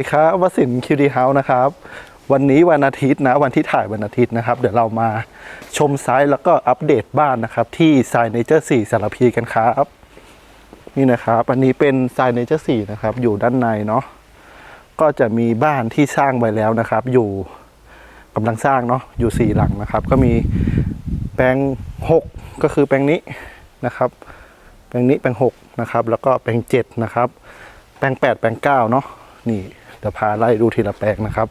สวัสดีครับวสินคิวดีเฮาส์นะครับ วันนี้วันอาทิตย์นะวันที่ถ่ายวันอาทิตย์นะครับ เดี๋ยวเรามาชมไซต์แล้วก็อัปเดตบ้านนะครับ ที่ไซเนเจอร์4สารพีกันครับ นี่นะครับ อันนี้เป็นไซเนเจอร์4นะครับ อยู่ด้านในเนาะก็จะมีบ้านที่สร้างไว้แล้วนะครับ อยู่กำลังสร้างเนาะอยู่สี่หลังนะครับ ก็มีแปลงหกก็คือแปลงนี้นะครับ แปลงนี้แปลงหกนะครับ แล้วก็แปลงเจ็ดนะครับ แปลงแปดแปลงเก้าเนาะนี่ เดี๋ยวพาไล่ดูทีละแปลงนะครับ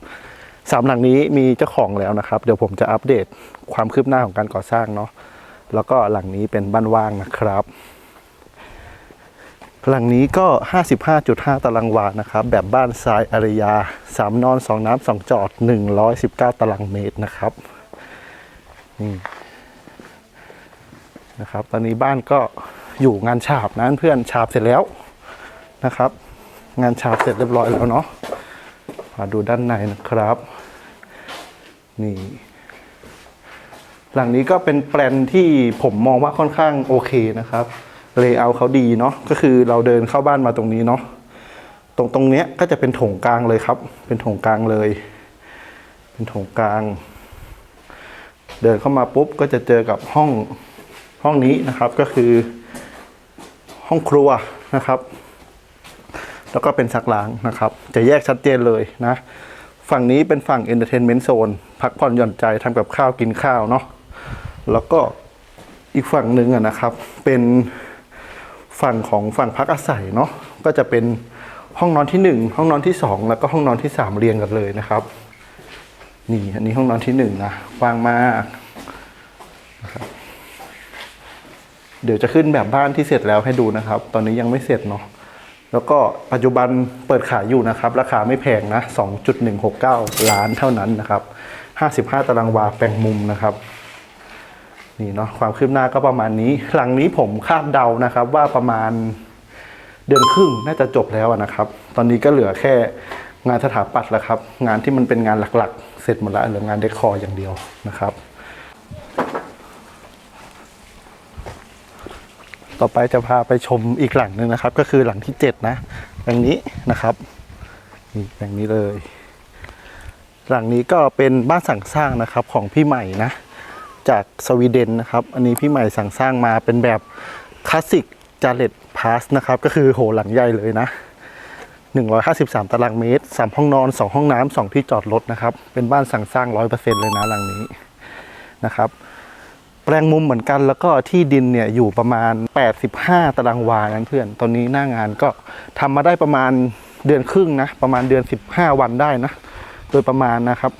สามหลังนี้มีเจ้าของแล้วนะครับ เดี๋ยวผมจะอัปเดตความคืบหน้าของการก่อสร้างเนาะแล้วก็หลังนี้เป็นบ้านว่างนะครับ หลังนี้ก็ 55.5 ตารางวานะครับ แบบบ้านทรายอารยา 3 นอน 2 น้ำ2จอด 119 ตารางเมตรนะครับนี่นะครับ ตอนนี้บ้านก็อยู่งานฉาบนะเพื่อนฉาบเสร็จแล้วนะครับ งานฉาบเสร็จเรียบร้อยแล้วเนาะาดูด้านในนะครับ นี่ หลังนี้ก็เป็นแปลนที่ผมมองว่าค่อนข้างโอเคนะครับเลเยอร์เขาดีเนาะก็คือเราเดินเข้าบ้านมาตรงนี้เนาะตรงตรงเนี้ยก็จะเป็นโถงกลางเลยครับ เป็นโถงกลางเลย เป็นโถงกลาง เดินเข้ามาปุ๊บก็จะเจอกับห้องห้องนี้นะครับก็คือ ห้องครัวนะครับ แล้วก็เป็นซักล้างนะครับ จะแยกชัดเจนเลยนะ ฝั่งนี้เป็นฝั่ง Entertainment Zone พักผ่อนหย่อนใจทำกับข้าวกินข้าวเนาะแล้วก็อีกฝั่งหนึ่งอะนะครับ เป็นฝั่งของฝั่งพักอาศัยเนาะก็จะเป็นห้องนอนที่หนึ่งห้องนอนที่สองแล้วก็ห้องนอนที่สามเรียงกันเลยนะครับ นี่อันนี้ห้องนอนที่หนึ่งนะกว้างมากนะครับเดี๋ยวจะขึ้นแบบบ้านที่เสร็จแล้วให้ดูนะครับ ตอนนี้ยังไม่เสร็จเนาะ แล้วก็ปัจจุบันเปิดขายอยู่นะครับ ราคาไม่แพงนะ 2.169 ล้านเท่านั้นนะครับ 55 ตารางวาแปลงมุมนะครับ นี่เนาะความคืบหน้าก็ประมาณนี้ หลังนี้ผมคาดเดานะครับว่าประมาณเดือนครึ่งน่าจะจบแล้วนะครับ ตอนนี้ก็เหลือแค่งานสถาปัตย์แล้วครับ งานที่มันเป็นงานหลักๆ เสร็จหมดแล้วเหลืองานเดคอร์อย่างเดียวนะครับ ต่อไปจะพาไปชมอีกหลังหนึ่งนะครับ ก็คือหลังที่เจ็ดนะ หลังนี้นะครับนี่หลังนี้เลย หลังนี้ก็เป็นบ้านสั่งสร้างนะครับของพี่ใหม่นะ จากสวีเดนนะครับ อันนี้พี่ใหม่สั่งสร้างมาเป็นแบบคลาสสิกจาเลตพาสนะครับ ก็คือโหหลังใหญ่เลยนะ 153 ตารางเมตร 3 ห้องนอน 2 ห้องน้ำ2ที่จอดรถนะครับ เป็นบ้านสั่งสร้าง 100%เลยนะหลังนี้นะครับ แปลงมุมเหมือนกันแล้วก็ที่ดินเนี่ยอยู่ประมาณ 85 ตารางวานะเพื่อน ตอนนี้หน้างานก็ทำมาได้ประมาณเดือนครึ่งนะ ประมาณเดือน 15 วันได้นะ โดยประมาณนะครับ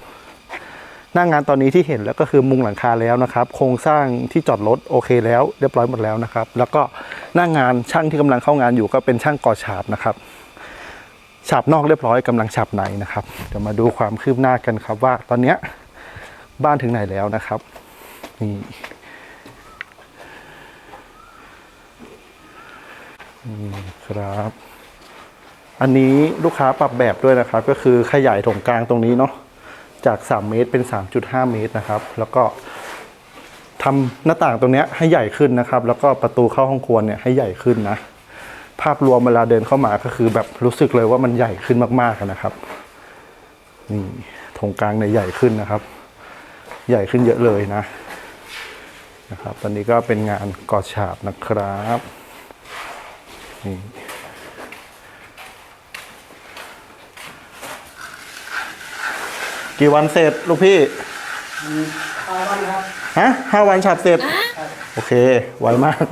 หน้างานตอนนี้ที่เห็นแล้วก็คือมุงหลังคาแล้วนะครับ โครงสร้างที่จอดรถโอเคแล้ว เรียบร้อยหมดแล้วนะครับ แล้วก็หน้างานช่างที่กำลังเข้างานอยู่ก็เป็นช่างก่อฉาบนะครับฉาบนอกเรียบร้อยกำลังฉาบในนะครับเดี๋ยวมาดูความคืบหน้ากันครับว่าตอนเนี้ยบ้านถึงไหนแล้วนะครับนี่ นี่ครับ อันนี้ลูกค้าปรับแบบด้วยนะครับ ก็คือขยายตรงกลางตรงนี้เนาะจาก 3 เมตรเป็น 3.5 เมตรนะครับ แล้วก็ทำหน้าต่างตรงเนี้ยให้ใหญ่ขึ้นนะครับ แล้วก็ประตูเข้าห้องครัวเนี่ยให้ใหญ่ขึ้นนะ ภาพรวมเวลาเดินเข้ามาก็คือแบบรู้สึกเลยว่ามันใหญ่ขึ้นมากๆนะครับนี่ตรงกลางเนี่ยใหญ่ขึ้นนะครับ ใหญ่ขึ้นเยอะเลยนะนะครับ ตอนนี้ก็เป็นงานก่อฉาบนะครับ นี่กี่วันเสร็จลูกพี่ห้าวันครับฮะห้าวันฉาบเสร็จ โอเค ไวมาก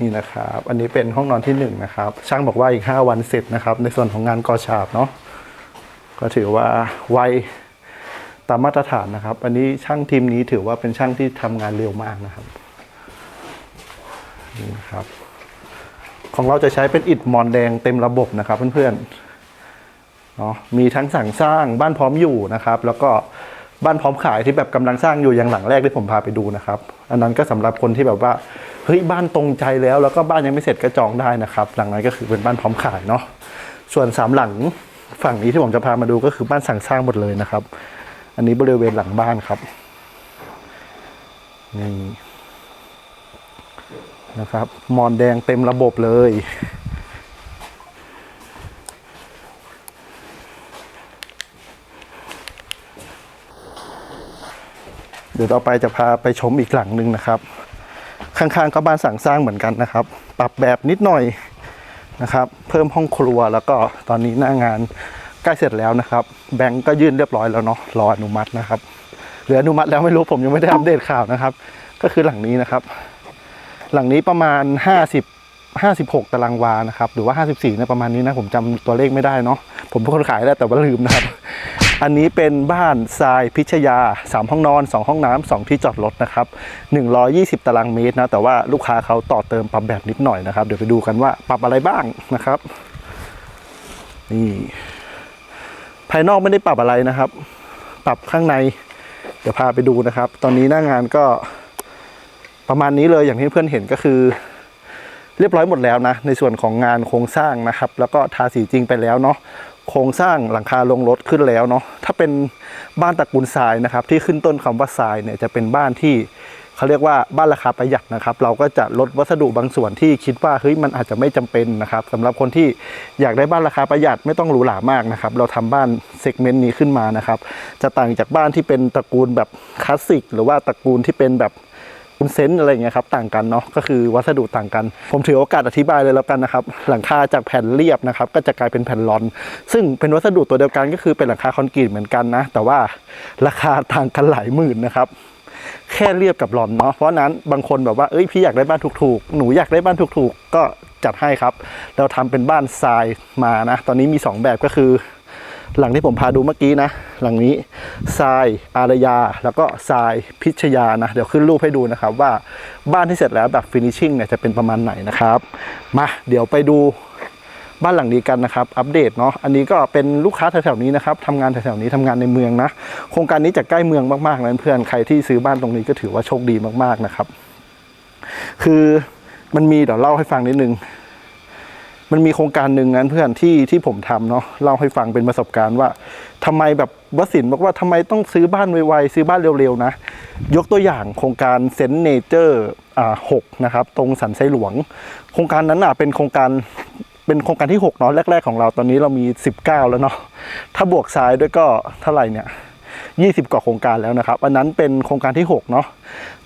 นี่นะครับ อันนี้เป็นห้องนอนที่หนึ่งนะครับ ช่างบอกว่าอีกห้าวันเสร็จนะครับ ในส่วนของงานก่อฉาบเนาะก็ถือว่าไวตามมาตรฐานนะครับ อันนี้ช่างทีมนี้ถือว่าเป็นช่างที่ทำงานเร็วมากนะครับ นี่ครับ ของเราจะใช้เป็นอิฐมอนแดงเต็มระบบนะครับเพื่อนๆเนาะมีทั้งสั่งสร้างบ้านพร้อมอยู่นะครับ แล้วก็บ้านพร้อมขายที่แบบกำลังสร้างอยู่อย่างหลังแรกที่ผมพาไปดูนะครับ อันนั้นก็สำหรับคนที่แบบว่าเฮ้ยบ้านตรงใจแล้วแล้วก็บ้านยังไม่เสร็จก็จองได้นะครับ หลังนั้นก็คือเป็นบ้านพร้อมขายเนาะส่วนสามหลังฝั่งนี้ที่ผมจะพามาดูก็คือบ้านสั่งสร้างหมดเลยนะครับ อันนี้บริเวณหลังบ้านครับนี่ นะครับมอนแดงเต็มระบบเลย เดี๋ยวต่อไปจะพาไปชมอีกหลังหนึ่งนะครับ ข้างๆก็บ้านสั่งสร้างเหมือนกันนะครับ ปรับแบบนิดหน่อยนะครับ เพิ่มห้องครัวแล้วก็ตอนนี้หน้างานใกล้เสร็จแล้วนะครับ แบงก์ก็ยื่นเรียบร้อยแล้วเนาะรออนุมัตินะครับเหลืออนุมัติแล้วไม่รู้ผมยังไม่ได้อัปเดตข่าวนะครับ ก็คือหลังนี้นะครับ หลังนี้ประมาณ 50 56 ตารางวานะครับ หรือว่า 54นะประมาณนี้นะ ผมจำตัวเลขไม่ได้เนาะผมเป็นคนขายแล้วแต่ว่าลืมนะครับ อันนี้เป็นบ้านทรายพิชยา 3 ห้องนอน 2 ห้องน้ำ2ที่จอดรถนะครับ 120 ตารางเมตรนะ แต่ว่าลูกค้าเขาต่อเติมปรับแบบนิดหน่อยนะครับ เดี๋ยวไปดูกันว่าปรับอะไรบ้างนะครับนี่ภายนอกไม่ได้ปรับอะไรนะครับ ปรับข้างใน เดี๋ยวพาไปดูนะครับ ตอนนี้หน้างานก็ ประมาณนี้เลยอย่างที่เพื่อนเห็นก็คือ เรียบร้อยหมดแล้วนะ ในส่วนของงานโครงสร้างนะครับ แล้วก็ทาสีจริงไปแล้วเนาะโครงสร้างหลังคาลงรถขึ้นแล้วเนาะถ้าเป็นบ้านตระกูลทรายนะครับ ที่ขึ้นต้นคำว่าทรายเนี่ยจะเป็นบ้านที่เขาเรียกว่าบ้านราคาประหยัดนะครับ เราก็จะลดวัสดุบางส่วนที่คิดว่าเฮ้ยมันอาจจะไม่จำเป็นนะครับสำหรับคนที่อยากได้บ้านราคาประหยัดไม่ต้องหรูหรามากนะครับ เราทำบ้านเซกเมนต์นี้ขึ้นมานะครับ จะต่างจากบ้านที่เป็นตระกูลแบบคลาสสิกหรือว่าตระกูลที่เป็นแบบ คุณเซนอะไรอย่างเงี้ยครับต่างกันเนาะก็คือวัสดุต่างกัน ผมถือโอกาสอธิบายเลยแล้วกันนะครับ หลังคาจากแผ่นเรียบนะครับ ก็จะกลายเป็นแผ่นลอน ซึ่งเป็นวัสดุตัวเดียวกันก็คือเป็นหลังคาคอนกรีตเหมือนกันนะ แต่ว่าราคาต่างกันหลายหมื่นนะครับแค่เรียบกับลอนเนาะเพราะนั้นบางคนแบบว่าเอ้ยพี่อยากได้บ้านถูกๆ หนูอยากได้บ้านถูกๆ ก็จัดให้ครับ เราทำเป็นบ้านทรายมานะ ตอนนี้มีสองแบบก็คือ หลังที่ผมพาดูเมื่อกี้นะ หลังนี้ทรายอารยา แล้วก็ทรายพิชยานะ เดี๋ยวขึ้นรูปให้ดูนะครับ ว่าบ้านที่เสร็จแล้วแบบฟินิชชิ่งเนี่ยจะเป็นประมาณไหนนะครับ มาเดี๋ยวไปดูบ้านหลังนี้กันนะครับ อัปเดตเนาะอันนี้ก็เป็นลูกค้าแถวๆนี้นะครับทำงานแถวๆนี้ทำงานในเมืองนะ โครงการนี้จะใกล้เมืองมากๆนะเพื่อนใครที่ซื้อบ้านตรงนี้ก็ถือว่าโชคดีมากๆนะครับ คือมันมีเดี๋ยวเล่าให้ฟังนิดนึง มันมีโครงการหนึ่งนั้นเพื่อนที่ที่ผมทำเนาะเล่าให้ฟังเป็นประสบการณ์ว่าทำไมแบบวสินบอกว่าทำไมต้องซื้อบ้านไวๆซื้อบ้านเร็วๆนะ ยกตัวอย่างโครงการเซนเนเจอร์อ่าหกนะครับ ตรงสันไซหลวง โครงการนั้นอะเป็นโครงการเป็นโครงการที่6เนาะแรก ๆของเราตอนนี้เรามี 19 แล้วเนาะถ้าบวกซ้ายด้วยก็เท่าไหร่เนี่ย20 กว่าโครงการแล้วนะครับอันนั้นเป็นโครงการที่6เนาะ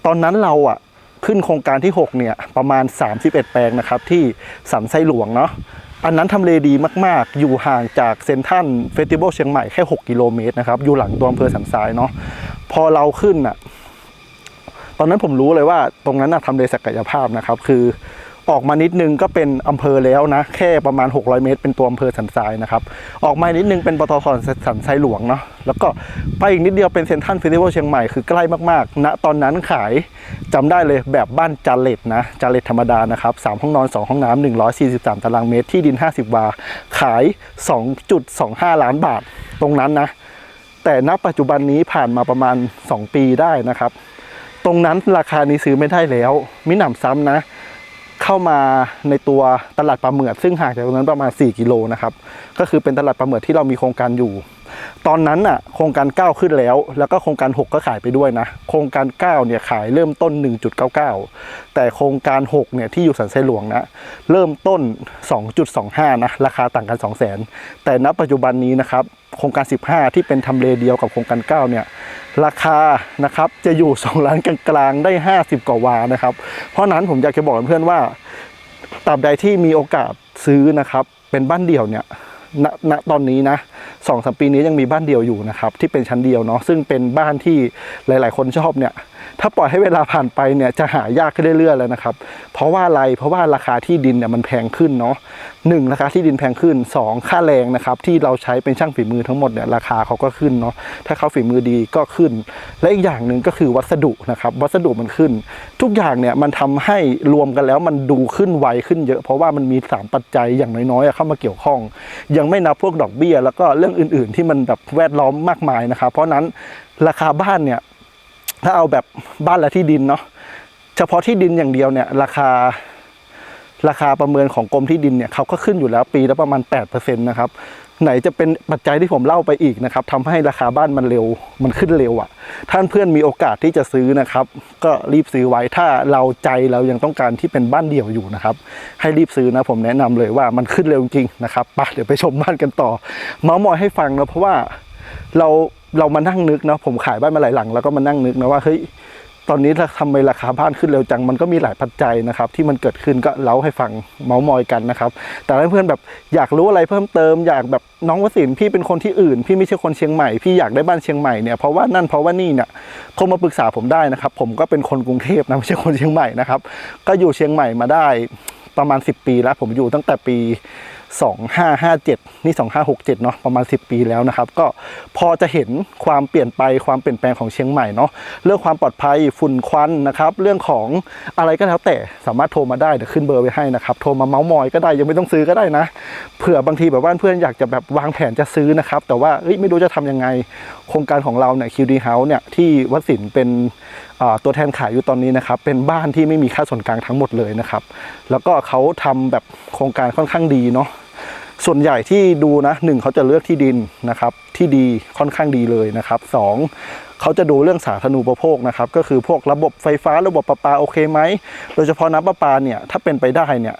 ตอนนั้นเราอะ ขึ้นโครงการที่ 6 เนี่ย ประมาณ 31 แปลงนะครับ ที่สันไส้หลวงเนาะอันนั้นทำเลดีมาก ๆ อยู่ห่างจากเซนทัลเฟสติวัลเชียงใหม่แค่ 6 กิโลเมตรนะครับ อยู่หลังตัวอำเภอสันทรายเนาะพอเราขึ้นอะตอนนั้นผมรู้เลยว่าตรงนั้นนะทำเลศักยภาพนะครับ คือ ออกมานิดนึงก็เป็นอำเภอแล้วนะ แค่ประมาณ 600 เมตร เป็นตัวอำเภอสันทรายนะครับ ออกมานิดนึงเป็นปตทสันทรายหลวงเนาะแล้วก็ไปอีกนิดเดียวเป็นเซนทรัลเฟสติวัลเชียงใหม่คือใกล้มากๆณตอนนั้นขายจำได้เลยแบบบ้านจาเลตนะจาเลตธรรมดานะครับสามห้องนอน 2 ห้องน้ำ143 ตารางเมตรที่ดิน 50 วา ขาย 2.25 ล้านบาทตรงนั้นนะ แต่ณปัจจุบันนี้ผ่านมาประมาณ 2 ปีได้นะครับ ตรงนั้นราคานี้ซื้อไม่ได้แล้วมิหนำซ้ำนะ เข้ามาในตัวตลาดปลาเหมือดซึ่งห่างจากตรงนั้นประมาณ 4 กิโลนะครับก็คือเป็นตลาดปลาเหมือดที่เรามีโครงการอยู่ ตอนนั้นน่ะโครงการ 9 ขึ้นแล้ว แล้วก็โครงการ 6 ก็ขายไปด้วยนะ โครงการ 9 เนี่ยขายเริ่มต้น 1.99 แต่โครงการ 6 เนี่ยที่อยู่สันทรายหลวงนะเริ่มต้น 2.25 นะราคาต่างกัน 200,000แต่ณปัจจุบันนี้นะครับโครงการ 15 ที่เป็นทำเลเดียวกับโครงการ 9 เนี่ย ราคานะครับจะอยู่2ล้านกลางๆได้ 50 กว่าวานะครับ เพราะนั้นผมอยากจะบอกเพื่อนๆว่าตราบใดที่มีโอกาสซื้อนะครับ เป็นบ้านเดี่ยวเนี่ยณณตอนนี้นะสองสามปีนี้ยังมีบ้านเดี่ยวอยู่นะครับ ที่เป็นชั้นเดียวเนาะซึ่งเป็นบ้านที่หลาย ๆ คนชอบเนี่ย ถ้าปล่อยให้เวลาผ่านไปเนี่ยจะหายากขึ้นเรื่อยๆแล้วนะครับ เพราะว่าอะไรเพราะว่าราคาที่ดินเนี่ยมันแพงขึ้นเนาะหนึ่งราคาที่ดินแพงขึ้นสองค่าแรงนะครับที่เราใช้เป็นช่างฝีมือทั้งหมดเนี่ยราคาเขาก็ขึ้นเนาะถ้าเขาฝีมือดีก็ขึ้น และอีกอย่างหนึ่งก็คือวัสดุนะครับวัสดุมันขึ้น ทุกอย่างเนี่ยมันทำให้รวมกันแล้วมันดูขึ้นไวขึ้นเยอะ เพราะว่ามันมีสามปัจจัยอย่างน้อยๆเข้ามาเกี่ยวข้อง ยังไม่นับพวกดอกเบี้ย แล้วก็เรื่องอื่น ๆ ที่มันแบบแวดล้อมมากมายนะครับเพราะฉะนั้นราคาบ้านเนี่ย ถ้าเอาแบบบ้านและที่ดินเนาะเฉพาะที่ดินอย่างเดียวเนี่ย ราคาราคาประเมินของกรมที่ดินเนี่ยเขาก็ขึ้นอยู่แล้วปีละประมาณ 8%นะครับ ไหนจะเป็นปัจจัยที่ผมเล่าไปอีกนะครับทำให้ราคาบ้านมันเร็วมันขึ้นเร็วอะ่ะ ท่านเพื่อนมีโอกาสที่จะซื้อนะครับ ก็รีบซื้อไว้ถ้าเราใจเรายังต้องการที่เป็นบ้านเดี่ยวอยู่นะครับ ให้รีบซื้อนะผมแนะนำเลยว่ามันขึ้นเร็วจริงนะครับไปเดี๋ยวไปชมบ้านกันต่อ เมาส์มอยให้ฟังนะเพราะว่า เราเรามานั่งนึกเนาะผมขายบ้านมาหลายหลังแล้วก็มานั่งนึกนะว่าเฮ้ยตอนนี้ถ้าทำไมราคาบ้านขึ้นเร็วจังมันก็มีหลายปัจจัยนะครับ ที่มันเกิดขึ้นก็เล่าให้ฟังเมาส์มอยกันนะครับ แต่ถ้าเพื่อนแบบอยากรู้อะไรเพิ่มเติม อยากแบบน้องวสินพี่เป็นคนที่อื่น พี่ไม่ใช่คนเชียงใหม่พี่อยากได้บ้านเชียงใหม่เนี่ยเพราะว่านั่นเพราะว่านี่เนี่ยโทรมาปรึกษาผมได้นะครับ ผมก็เป็นคนกรุงเทพนะไม่ใช่คนเชียงใหม่นะครับ ก็อยู่เชียงใหม่มาได้ประมาณ 10 ปีแล้วผมอยู่ตั้งแต่ปี 2557 นี่ 2567 เนาะประมาณ 10 ปีแล้วนะครับ ก็พอจะเห็นความเปลี่ยนไปความเปลี่ยนแปลงของเชียงใหม่เนาะเรื่องความปลอดภัยฝุ่นควันนะครับ เรื่องของอะไรก็แล้วแต่สามารถโทรมาได้เดี๋ยวขึ้นเบอร์ไว้ให้นะครับ โทรมาเมาส์มอยก็ได้ยังไม่ต้องซื้อก็ได้นะ เผื่อบางทีแบบว่าเพื่อนอยากจะแบบวางแผนจะซื้อนะครับ แต่ว่าไม่รู้จะทำยังไงโครงการของเราเนี่ย QD House เนี่ยที่วัดสินเป็นตัวแทนขายอยู่ตอนนี้นะครับ เป็นบ้านที่ไม่มีค่าส่วนกลางทั้งหมดเลยนะครับ แล้วก็เขาทำแบบโครงการค่อนข้างดีเนาะ ส่วนใหญ่ที่ดูนะหนึ่งเขาจะเลือกที่ดินนะครับที่ดีค่อนข้างดีเลยนะครับสองเขาจะดูเรื่องสาธารณูปโภคนะครับก็คือพวกระบบไฟฟ้าระบบประปาโอเคไหมโดยเฉพาะน้ำประปาเนี่ยถ้าเป็นไปได้เนี่ย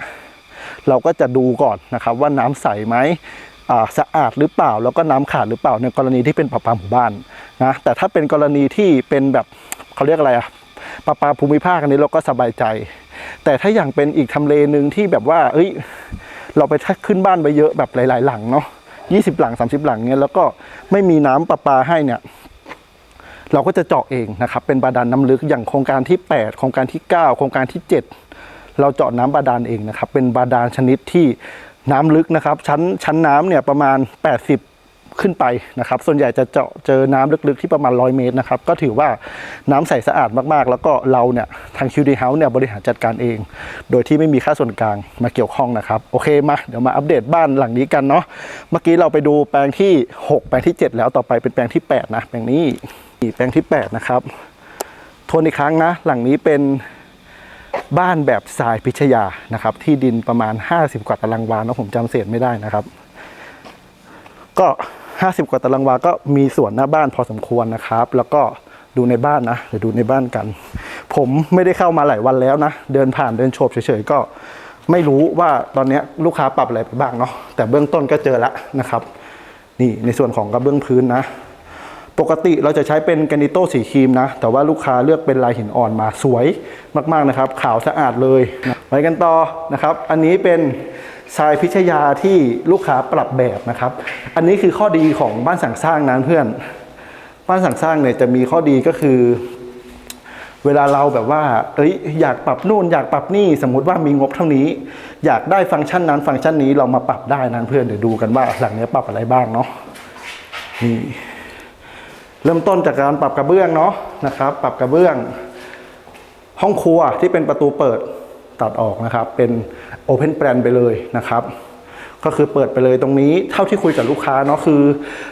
เราก็จะดูก่อนนะครับว่าน้ำใสไหมสะอาดหรือเปล่า แล้วก็น้ำขาดหรือเปล่าในกรณีที่เป็นประปาหมู่บ้านนะแต่ถ้าเป็นกรณีที่เป็นแบบเขาเรียกอะไรอะประปาภูมิภาคอันนี้เราก็สบายใจ แต่ถ้าอย่างเป็นอีกทำเลหนึ่งที่แบบว่าเอ้ย เราไปขึ้นบ้านไปเยอะแบบหลาย ๆ หลังเนาะยี่สิบหลังสามสิบหลังเนี่ยแล้วก็ไม่มีน้ำประปาให้เนี่ย เราก็จะเจาะเองนะครับ เป็นบาดาลน้ำลึกอย่างโครงการที่ 8 โครงการที่ 9 โครงการที่ 7 เราเจาะน้ำบาดาลเองนะครับ เป็นบาดาลชนิดที่น้ำลึกนะครับ ชั้นชั้นน้ำเนี่ยประมาณ 80 ขึ้นไปนะครับ ส่วนใหญ่จะเจาะเจอน้ำลึกๆที่ประมาณ 100 เมตรนะครับ ก็ถือว่าน้ำใสสะอาดมากๆ แล้วก็เราเนี่ยทาง QD House เนี่ยบริหารจัดการเอง โดยที่ไม่มีค่าส่วนกลางมาเกี่ยวข้องนะครับ โอเคมาเดี๋ยวมาอัปเดตบ้านหลังนี้กันเนาะ เมื่อกี้เราไปดูแปลงที่ 6 แปลงที่ 7 แล้วต่อไปเป็นแปลงที่ 8 นะ แปลงนี้แปลงที่ 8 นะครับทวนอีกครั้งนะ หลังนี้เป็นบ้านแบบทรายพิชยานะครับ ที่ดินประมาณ 50 กว่าตารางวาเนาะผมจำเศษไม่ได้นะครับ ก็ 50 กว่าตารางวาก็มีส่วนหน้าบ้านพอสมควรนะครับ แล้วก็ดูในบ้านนะเดี๋ยวดูในบ้านกัน ผมไม่ได้เข้ามาหลายวันแล้วนะ เดินผ่านเดินโฉบเฉยๆก็ไม่รู้ว่าตอนนี้ลูกค้าปรับอะไรไปบ้างเนาะแต่เบื้องต้นก็เจอแล้วนะครับ นี่ในส่วนของกระเบื้องพื้นนะ ปกติเราจะใช้เป็นแกรนิโต้สีครีมนะ แต่ว่าลูกค้าเลือกเป็นลายหินอ่อนมาสวยมากๆนะครับ ขาวสะอาดเลยนะไปกันต่อนะครับ อันนี้เป็น ทรายพิชยาที่ลูกค้าปรับแบบนะครับ อันนี้คือข้อดีของบ้านสั่งสร้างนะเพื่อน บ้านสั่งสร้างเนี่ยจะมีข้อดีก็คือ เวลาเราแบบว่า เอ้ย อยากปรับนู่น อยากปรับนี่ สมมุติว่ามีงบเท่านี้ อยากได้ฟังก์ชันนั้นฟังก์ชันนี้เรามาปรับได้นะเพื่อน เดี๋ยวดูกันว่าหลังนี้ปรับอะไรบ้างเนาะ นี่ เริ่มต้นจากการปรับกระเบื้องเนาะนะครับ ปรับกระเบื้อง ห้องครัวที่เป็นประตูเปิดตัดออกนะครับ เป็น โอเพนแปลนไปเลยนะครับก็คือเปิดไปเลยตรงนี้เท่าที่คุยกับลูกค้าเนาะคือ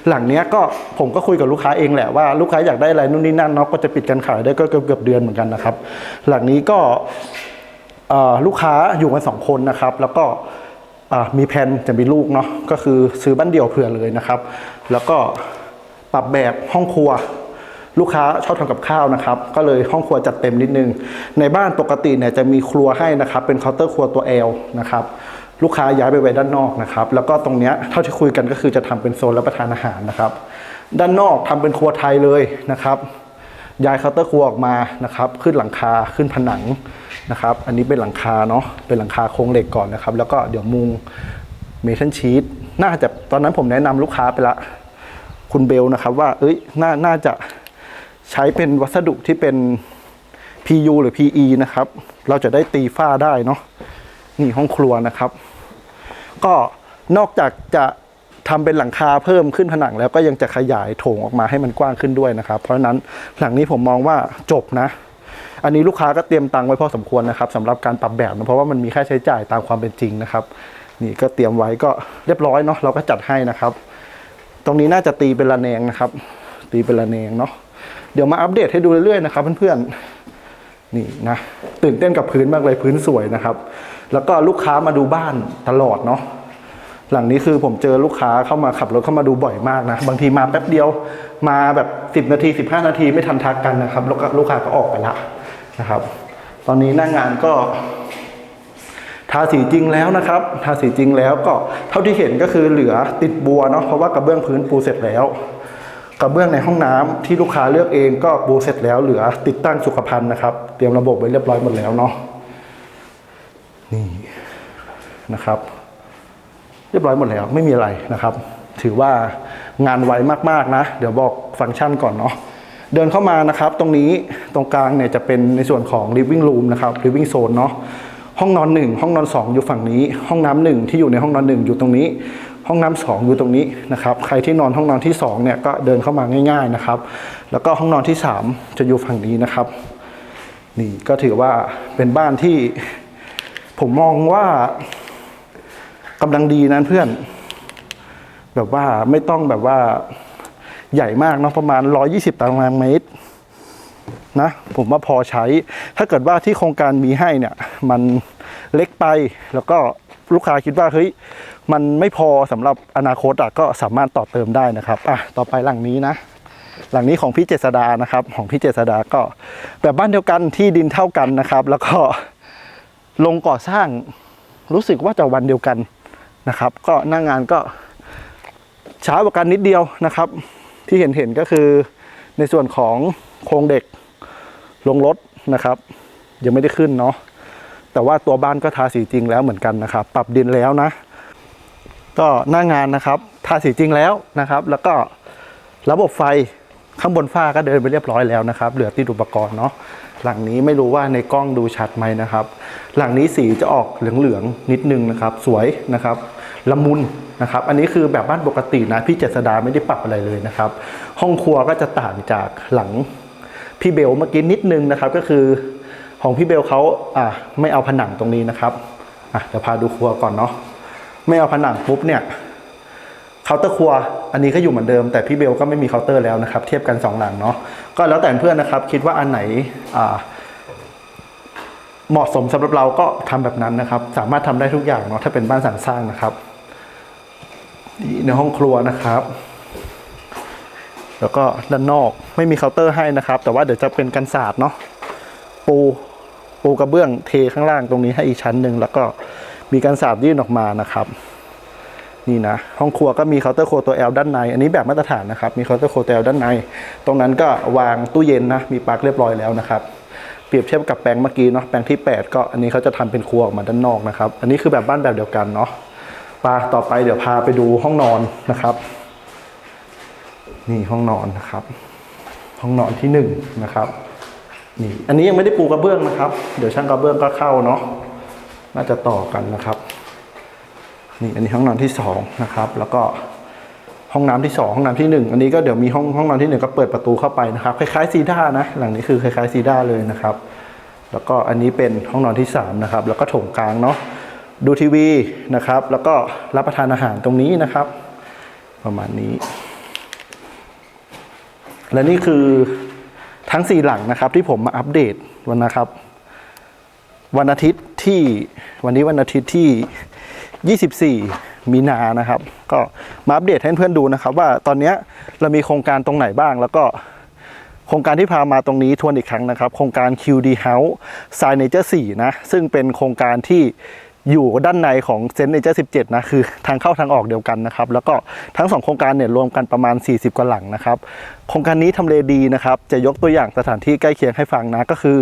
หลังเนี้ยก็ผมก็คุยกับลูกค้าเองแหละว่าลูกค้าอยากได้อะไรนู่นนี่นั่นเนาะก็จะปิดการขายได้ก็เกือบเกือบเดือนเหมือนกันนะครับ หลังนี้ก็ลูกค้าอยู่กันสองคนนะครับ แล้วก็มีแผนจะมีลูกเนาะก็คือซื้อบ้านเดี่ยวเผื่อเลยนะครับ แล้วก็ปรับแบบห้องครัว ลูกค้าชอบทำกับข้าวนะครับ ก็เลยห้องครัวจัดเต็มนิดนึง ในบ้านปกติเนี่ยจะมีครัวให้นะครับ เป็นเคาน์เตอร์ครัวตัว L นะครับลูกค้าย้ายไปไว้ด้านนอกนะครับ แล้วก็ตรงเนี้ยเท่าที่คุยกันก็คือจะทำเป็นโซนรับประทานอาหารนะครับ ด้านนอกทำเป็นครัวไทยเลยนะครับย้ายเคาน์เตอร์ครัวออกมานะครับ ขึ้นหลังคาขึ้นผนังนะครับ อันนี้เป็นหลังคาเนาะเป็นหลังคาโครงเหล็กก่อนนะครับ แล้วก็เดี๋ยวมุงเมทัลชีตน่าจะตอนนั้นผมแนะนำลูกค้าไปละ คุณเบลนะครับ ว่าเอ้ยน่าน่าจะ ใช้เป็นวัสดุที่เป็น PU หรือ PE นะครับ เราจะได้ตีฝ้าได้เนาะนี่ห้องครัวนะครับ ก็นอกจากจะทำเป็นหลังคาเพิ่มขึ้นผนังแล้วก็ยังจะขยายโถงออกมาให้มันกว้างขึ้นด้วยนะครับ เพราะฉะนั้นหลังนี้ผมมองว่าจบนะ อันนี้ลูกค้าก็เตรียมตังค์ไว้พอสมควรนะครับสำหรับการปรับแบบนะเพราะว่ามันมีค่าใช้จ่ายตามความเป็นจริงนะครับ นี่ก็เตรียมไว้ก็เรียบร้อยเนาะเราก็จัดให้นะครับ ตรงนี้น่าจะตีเป็นระแนงนะครับ ตีเป็นระแนงเนาะ เดี๋ยวมาอัปเดตให้ดูเรื่อยๆนะครับเพื่อนๆนี่นะตื่นเต้นกับพื้นมากเลยพื้นสวยนะครับ แล้วก็ลูกค้ามาดูบ้านตลอดเนาะหลังนี้คือผมเจอลูกค้าเข้ามาขับรถเข้ามาดูบ่อยมากนะ บางทีมาแป๊บเดียวมาแบบ 10 นาที 15 นาทีไม่ทันทักกันนะครับแล้วก็ลูกค้าก็ออกไปละนะครับ ตอนนี้หน้างงานก็ ทาสีจริงแล้วนะครับ ทาสีจริงแล้วก็เท่าที่เห็นก็คือเหลือติดบัวเนาะเพราะว่ากระเบื้องพื้นปูเสร็จแล้ว กระเบื้องในห้องน้ำที่ลูกค้าเลือกเองก็ปูเสร็จแล้วเหลือติดตั้งสุขภัณฑ์นะครับ เตรียมระบบไว้เรียบร้อยหมดแล้วเนาะนี่นะครับ เรียบร้อยหมดแล้วไม่มีอะไรนะครับ ถือว่างานไวมากๆนะ เดี๋ยวบอกฟังก์ชันก่อนเนาะเดินเข้ามานะครับ ตรงนี้ตรงกลางเนี่ยจะเป็นในส่วนของ living room นะครับ living zone เนาะห้องนอนหนึ่งห้องนอนสองอยู่ฝั่งนี้ ห้องน้ำหนึ่งที่อยู่ในห้องนอนหนึ่งอยู่ตรงนี้ ห้องน้ำสองอยู่ตรงนี้นะครับ ใครที่นอนห้องนอนที่สองเนี่ยก็เดินเข้ามาง่าย ๆนะครับ แล้วก็ห้องนอนที่สามจะอยู่ฝั่งนี้นะครับ นี่ก็ถือว่าเป็นบ้านที่ผมมองว่ากำลังดีนะเพื่อน แบบว่าไม่ต้องแบบว่าใหญ่มากเนาะประมาณ 120 ตารางเมตรนะผมว่าพอใช้ ถ้าเกิดว่าที่โครงการมีให้เนี่ย มันเล็กไปแล้วก็ลูกค้าคิดว่าเฮ้ย มันไม่พอสำหรับอนาคตอะก็สามารถต่อเติมได้นะครับอะต่อไปหลังนี้นะ หลังนี้ของพี่เจษดานะครับ ของพี่เจษดาก็แบบบ้านเดียวกันที่ดินเท่ากันนะครับ แล้วก็ลงก่อสร้างรู้สึกว่าจะวันเดียวกันนะครับ ก็หน้างานก็ช้ากว่ากันนิดเดียวนะครับ ที่เห็นเห็นก็คือในส่วนของโครงเด็กลงรถนะครับ ยังไม่ได้ขึ้นเนาะแต่ว่าตัวบ้านก็ทาสีจริงแล้วเหมือนกันนะครับ ปรับดินแล้วนะ ก็หน้างานนะครับทาสีจริงแล้วนะครับ แล้วก็ระบบไฟข้างบนฝ้าก็เดินไปเรียบร้อยแล้วนะครับ เหลือติดอุปกรณ์เนาะหลังนี้ไม่รู้ว่าในกล้องดูชัดไหมนะครับ หลังนี้สีจะออกเหลืองๆนิดนึงนะครับ สวยนะครับละมุนนะครับ อันนี้คือแบบบ้านปกตินะพี่เจษดาไม่ได้ปรับอะไรเลยนะครับ ห้องครัวก็จะต่างจากหลังพี่เบลเมื่อกี้นิดนึงนะครับ ก็คือของพี่เบลเขาอะไม่เอาผนังตรงนี้นะครับอะเดี๋ยวพาดูครัวก่อนเนาะ ไม่เอาผนังปุ๊บเนี่ยเคาน์เตอร์ครัว อันนี้ก็อยู่เหมือนเดิม แต่พี่เบลก็ไม่มีเคาน์เตอร์แล้วนะครับ เทียบกันสองหลังเนาะก็แล้วแต่เพื่อนนะครับ คิดว่าอันไหนเหมาะสมสำหรับเราก็ทำแบบนั้นนะครับ สามารถทำได้ทุกอย่างเนาะถ้าเป็นบ้านสั่งสร้างนะครับนี่ในห้องครัวนะครับ แล้วก็ด้านนอกไม่มีเคาน์เตอร์ให้นะครับ แต่ว่าเดี๋ยวจะเป็นกันศาสตร์เนาะปูปูกระเบื้องเทข้างล่างตรงนี้ให้อีกชั้นหนึ่งแล้วก็ มีกันศาสตร์ยื่นออกมานะครับ นี่นะ ห้องครัวก็มีเคาน์เตอร์โคตัว L ด้านใน อันนี้แบบมาตรฐานนะครับ มีเคาน์เตอร์โคตัว L ด้านใน ตรงนั้นก็วางตู้เย็นนะ มีปลั๊กเรียบร้อยแล้วนะครับ เปรียบเทียบกับแปลงเมื่อกี้เนาะ แปลงที่ 8 ก็อันนี้เขาจะทำเป็นครัวออกมาด้านนอกนะครับ อันนี้คือแบบบ้านแบบเดียวกันเนาะปาต่อไปเดี๋ยวพาไปดูห้องนอนนะครับ นี่ห้องนอนนะครับ ห้องนอนที่หนึ่งนะครับนี่อันนี้ยังไม่ได้ปูกระเบื้องนะครับ เดี๋ยวช่างกระเบื้องก็เข้าเนาะ น่าจะต่อกันนะครับ นี่อันนี้ห้องนอนที่สองนะครับ แล้วก็ห้องน้ำที่สองห้องน้ำที่หนึ่งอันนี้ก็เดี๋ยวมีห้องห้องนอนที่หนึ่งก็เปิดประตูเข้าไปนะครับ คล้ายๆซีด้านะ หลังนี้คือคล้ายๆซีด้าเลยนะครับ แล้วก็อันนี้เป็นห้องนอนที่สามนะครับ แล้วก็โถงกลางเนาะ ดูทีวีนะครับ แล้วก็รับประทานอาหารตรงนี้นะครับ ประมาณนี้ และนี่คือทั้งสี่หลังนะครับที่ผมมาอัปเดตวันนะครับ วันอาทิตย์ที่วันนี้วันอาทิตย์ที่ 24 มีนานะครับ ก็มาอัปเดตให้เพื่อนดูนะครับ ว่าตอนนี้เรามีโครงการตรงไหนบ้าง แล้วก็โครงการที่พามาตรงนี้ทวนอีกครั้งนะครับ โครงการ QD House Signature 4 นะ ซึ่งเป็นโครงการที่อยู่ด้านในของเซนเนเจอร์17 นะ คือทางเข้าทางออกเดียวกันนะครับ แล้วก็ทั้งสองโครงการเนี่ยรวมกันประมาณ 40 กว่าหลังนะครับ โครงการนี้ทำเลดีนะครับ จะยกตัวอย่างสถานที่ใกล้เคียงให้ฟังนะ ก็คือ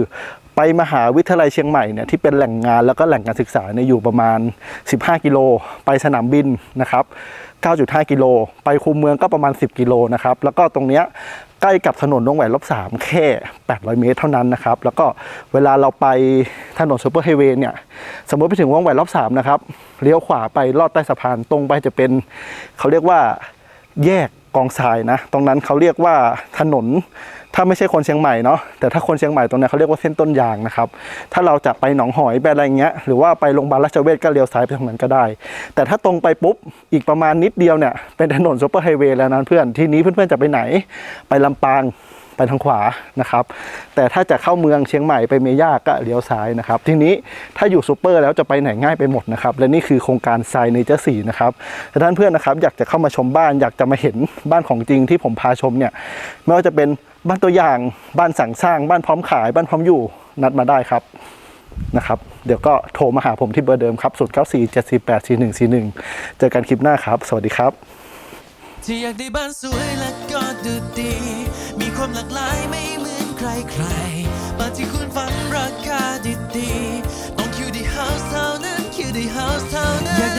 ไปมหาวิทยาลัยเชียงใหม่เนี่ยที่เป็นแหล่งงานแล้วก็แหล่งการศึกษาเนี่ยอยู่ประมาณ 15 กิโล ไปสนามบินนะครับ 9.5 กิโล ไปคูเมืองก็ประมาณ 10 กิโลนะครับ แล้วก็ตรงเนี้ยใกล้กับถนนวงแหวนลบ3แค่ 800 เมตรเท่านั้นนะครับ แล้วก็เวลาเราไปถนนซูเปอร์ไฮเวย์เนี่ย สมมติไปถึงวงแหวนรอบ3นะครับ เลี้ยวขวาไปลอดใต้สะพานตรงไปจะเป็น เขาเรียกว่าแยกกองทรายนะ ตรงนั้นเขาเรียกว่าถนน ถ้าไม่ใช่คนเชียงใหม่เนาะแต่ถ้าคนเชียงใหม่ตรงนี้เขาเรียกว่าเส้นต้นยางนะครับถ้าเราจะไปหนองหอยไปอะไรเงี้ยหรือว่าไปโรงพยาบาลราชเวชก็เลี้ยวซ้ายไปทางนั้นก็ได้ แต่ถ้าตรงไปปุ๊บอีกประมาณนิดเดียวเนี่ยเป็นถนนซูเปอร์ไฮเวย์แล้วนะเพื่อนทีนี้เพื่อนๆจะไปไหน ไปลำปางไปทางขวานะครับ แต่ถ้าจะเข้าเมืองเชียงใหม่ไปเมย่าก็เลี้ยวซ้ายนะครับ ทีนี้ถ้าอยู่ซูเปอร์แล้วจะไปไหนง่ายไปหมดนะครับ และนี่คือโครงการไซเนเจอร์สี่นะครับท่านเพื่อนนะครับ อยากจะเข้ามาชมบ้าน อยากจะมาเห็นบ้านของจริงที่ผมพาชมเนี่ย ไม่ว่าจะเป็น บ้านตัวอย่างบ้านสั่งสร้างบ้านพร้อมขายบ้านพร้อมอยู่นัดมาได้ครับนะครับ เดี๋ยวก็โทรมาหาผมที่เบอร์เดิมครับ 0947484141 เจอกันคลิปหน้าครับ สวัสดีครับที่อยากได้บ้านสวยและก็ดูดี มีความหลากหลายไม่เหมือนใครใครบ้านที่คุณฝันราคาดีๆต้องคิวดีเฮาส์เท่านั้นคิวดีเฮาส์เท่านั้น